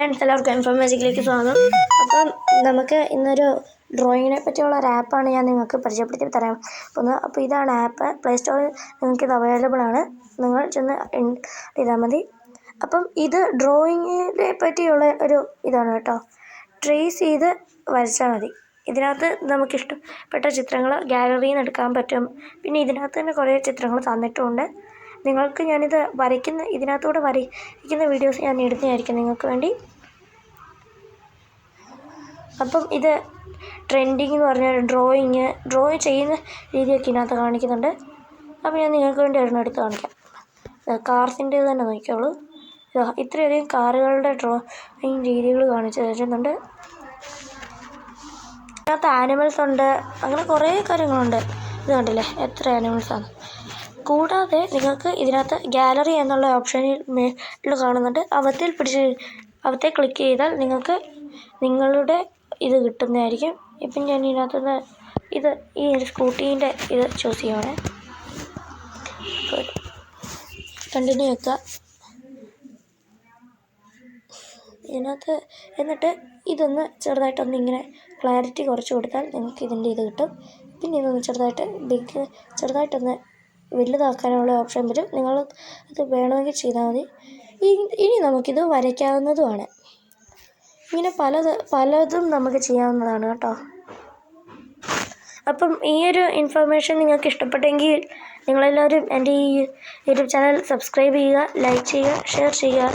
Friends എല്ലാവർക്കും എംഫോം സ്വാഗതം. അപ്പം നമുക്ക് ഇന്നൊരു ഡ്രോയിങ്ങിനെ പറ്റിയുള്ള ഒരു ആപ്പാണ് ഞാൻ നിങ്ങൾക്ക് പരിചയപ്പെടുത്തി തരാം അപ്പോൾ അപ്പോൾ ഇതാണ് ആപ്പ്. പ്ലേ സ്റ്റോറിൽ നിങ്ങൾക്ക് ഇത് അവൈലബിൾ ആണ്. നിങ്ങൾ ചെന്ന് ചെയ്താൽ മതി. അപ്പം ഇത് ഡ്രോയിങ്ങിനെ പറ്റിയുള്ള ഒരു ഇതാണ് കേട്ടോ. ട്രേസ് ചെയ്ത് വരച്ചാൽ മതി. ഇതിനകത്ത് നമുക്കിഷ്ടപ്പെട്ട ചിത്രങ്ങൾ ഗാലറിയിൽ നിന്ന് എടുക്കാൻ പറ്റും. പിന്നെ ഇതിനകത്ത് തന്നെ കുറേ ചിത്രങ്ങൾ തന്നിട്ടുമുണ്ട്. നിങ്ങൾക്ക് ഞാനിത് വരയ്ക്കുന്ന ഇതിനകത്തൂടെ വരയ്ക്കുന്ന വീഡിയോസ് ഞാൻ ഇടുന്നതായിരിക്കും നിങ്ങൾക്ക് വേണ്ടി. അപ്പം ഇത് ട്രെൻഡിങ് എന്ന് പറഞ്ഞാൽ ഡ്രോയിങ് ഡ്രോ ചെയ്യുന്ന രീതിയൊക്കെ ഇതിനകത്ത് കാണിക്കുന്നുണ്ട്. അപ്പോൾ ഞാൻ നിങ്ങൾക്ക് വേണ്ടി ഒരെണ്ണം എടുത്ത് കാണിക്കാം. കാർസിന്റെ തന്നെ നോക്കിയോളൂ ഇതാ ഇത്രയധികം കാറുകളുടെ ഡ്രോയിങ് രീതികൾ കാണിച്ചു തരുന്നുണ്ട്. ഇതിനകത്ത് ആനിമൽസ് ഉണ്ട്. അങ്ങനെ കുറേ കാര്യങ്ങളുണ്ട്. ഇത് കണ്ടില്ലേ? എത്ര ആനിമൽസാണ് കൂടാതെ നിങ്ങൾക്ക് ഇതിനകത്ത് ഗാലറി എന്നുള്ള ഓപ്ഷനിൽ മേളിൽ കാണുന്നുണ്ട്. അവത്തിൽ പിടിച്ച് അവത്തെ ക്ലിക്ക് ചെയ്താൽ നിങ്ങൾക്ക് നിങ്ങളുടെ ഇത് കിട്ടുന്നതായിരിക്കും. ഇപ്പം ഞാൻ ഇതിനകത്തുനിന്ന് ഇത് ഈ ഒരു സ്കൂട്ടീന്റെ ഇത് ചൂസ് ചെയ്യുവാണ്. കണ്ടിന്യൂ വെക്കുക. ഇതിനകത്ത് എന്നിട്ട് ഇതൊന്ന് ചെറുതായിട്ടൊന്ന് ഇങ്ങനെ ക്ലാരിറ്റി കുറച്ച് കൊടുത്താൽ നിങ്ങൾക്ക് ഇതിന്റെ ഇത് കിട്ടും. പിന്നെ ഇതൊന്ന് ചെറുതായിട്ട് ബിഗ് ചെറുതായിട്ടൊന്ന് വലുതാക്കാനുള്ള ഓപ്ഷൻ വരും. നിങ്ങൾ ഇത് വേണമെങ്കിൽ ചെയ്താൽ മതി. ഇനി നമുക്കിത് വരയ്ക്കാവുന്നതുമാണ്. ഇങ്ങനെ പലത് പലതും നമുക്ക് ചെയ്യാവുന്നതാണ് കേട്ടോ. അപ്പം ഈ ഒരു ഇൻഫർമേഷൻ നിങ്ങൾക്ക് ഇഷ്ടപ്പെട്ടെങ്കിൽ നിങ്ങളെല്ലാവരും എന്റെ ഈ യൂട്യൂബ് ചാനൽ സബ്സ്ക്രൈബ് ചെയ്യുക ലൈക്ക് ചെയ്യുക ഷെയർ ചെയ്യുക.